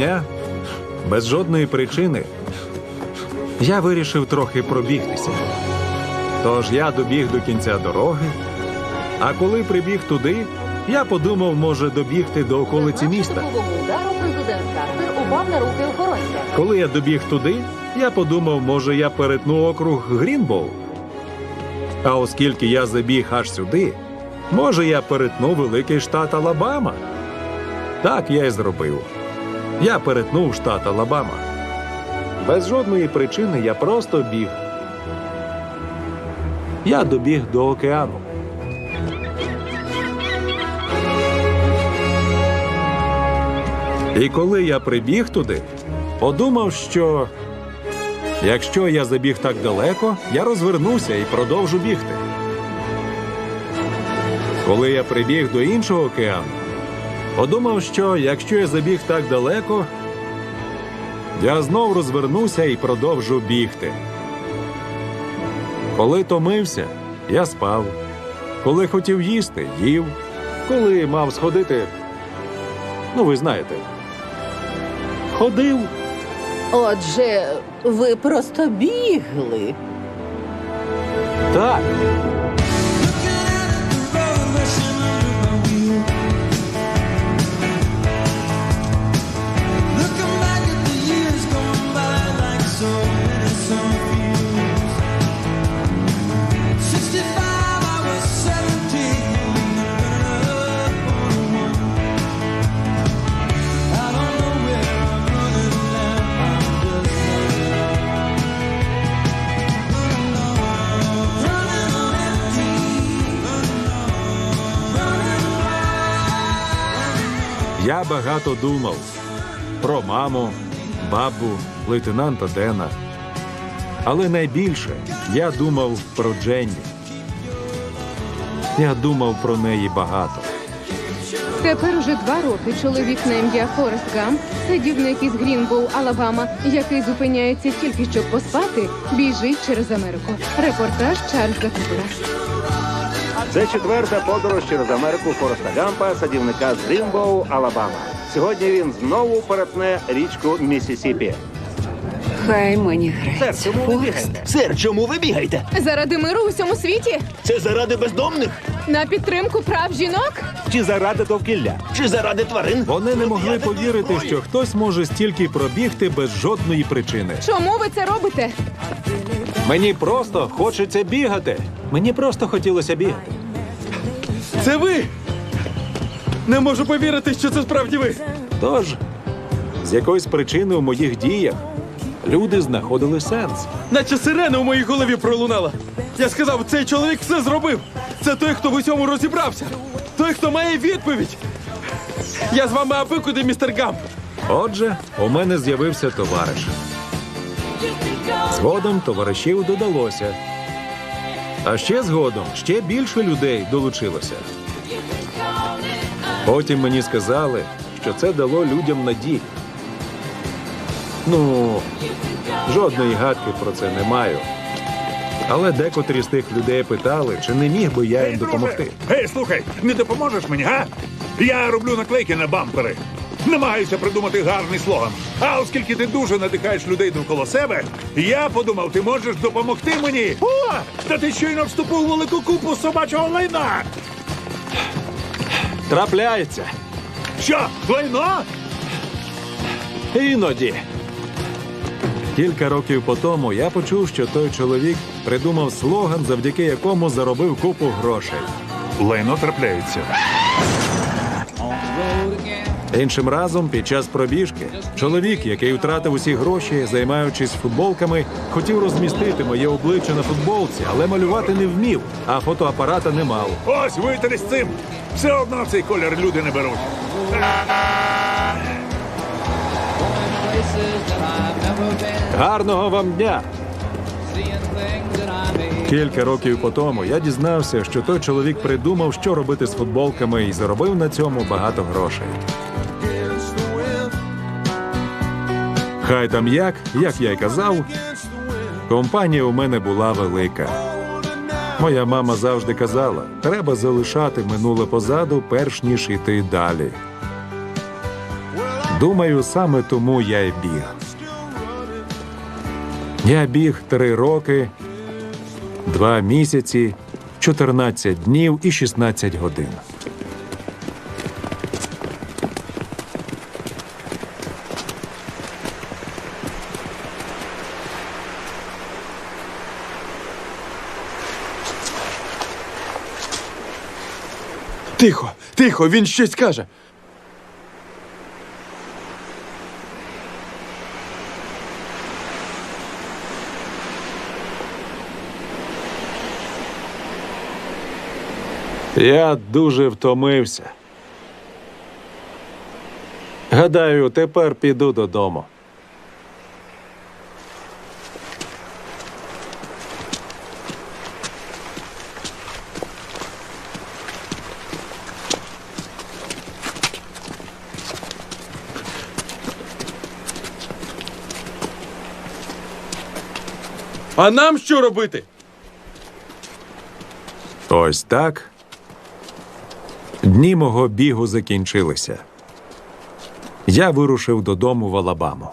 Дня, без жодної причини, я вирішив трохи пробігтися. Тож я добіг до кінця дороги, а коли прибіг туди, я подумав, може добігти до околиці міста. Удару президент Картер упав на руки охоронця. Коли я добіг туди, я подумав, може я перетну округ Грінбоу. А оскільки я забіг аж сюди, може я перетну великий штат Алабама. Так я й зробив. Я перетнув штат Алабама. Без жодної причини я просто біг. Я добіг до океану. І коли я прибіг туди, подумав, що якщо я забіг так далеко, я розвернуся і продовжу бігти. Коли я прибіг до іншого океану, подумав, що якщо я забіг так далеко, я знов розвернуся і продовжу бігти. Коли томився, я спав. Коли хотів їсти, їв. Коли мав сходити, ну ви знаєте, ходив. Отже, ви просто бігли. Так. Я багато думав про маму, бабу, лейтенанта Дена. Але найбільше я думав про Дженні. Я думав про неї багато. Тепер уже два роки чоловік на ім'я Форест Гамп, садівник із Грінбоу, Алабама, який зупиняється тільки щоб поспати, біжить через Америку. Репортаж Чарльза Купера. Це четверта подорож через Америку Фореста Гампа, садівника з Грінбоу, Алабама. Сьогодні він знову перетне річку Місісіпі. Хай мені грається. Форест. Сер, чому ви бігаєте? Заради миру у всьому світі Це заради бездомних на підтримку прав жінок. Чи заради довкілля? чи заради тварин? Вони не могли повірити, що хтось може стільки пробігти без жодної причини. Чому ви це робите? Мені просто хочеться бігати. Мені просто хотілося бігати. Це ви? Не можу повірити, що це справді ви. Тож, з якоїсь причини у моїх діях люди знаходили сенс. Наче сирена у моїй голові пролунала. Я сказав, цей чоловік все зробив. Це той, хто в усьому розібрався. Той, хто має відповідь. Я з вами аби куди, містер Гамп. Отже, у мене з'явився товариш. Згодом товаришів додалося. А ще згодом ще більше людей долучилося. Потім мені сказали, що це дало людям надію. Ну, жодної гадки про це не маю. Але декотрі з тих людей питали, чи не міг би я їм допомогти. Гей, слухай, не допоможеш мені, га? Я роблю наклейки на бампери. Намагаюся придумати гарний слоган. А оскільки ти дуже надихаєш людей довкола себе, я подумав, ти можеш допомогти мені. О! Та ти щойно вступив у велику купу собачого лайна. Трапляється. Що, лайно? Іноді. Кілька років по тому я почув, що той чоловік придумав слоган, завдяки якому заробив купу грошей. Лайно трапляється. Іншим разом, під час пробіжки, чоловік, який втратив усі гроші, займаючись футболками, хотів розмістити моє обличчя на футболці, але малювати не вмів, а фотоапарата не мав. Ось витери з цим. Все одно цей колір люди не беруть. Гарного вам дня! Кілька років по тому я дізнався, що той чоловік придумав, що робити з футболками, і заробив на цьому багато грошей. Хай там як, як я й казав, компанія у мене була велика. Моя мама завжди казала: треба залишати минуле позаду, перш ніж іти далі. Думаю, саме тому я й біг. Я біг три роки, два місяці, 14 днів і 16 годин. Тихо, тихо, він щось каже. Я дуже втомився. Гадаю, тепер піду додому. А нам що робити? Ось так. Дні мого бігу закінчилися. Я вирушив додому в Алабаму.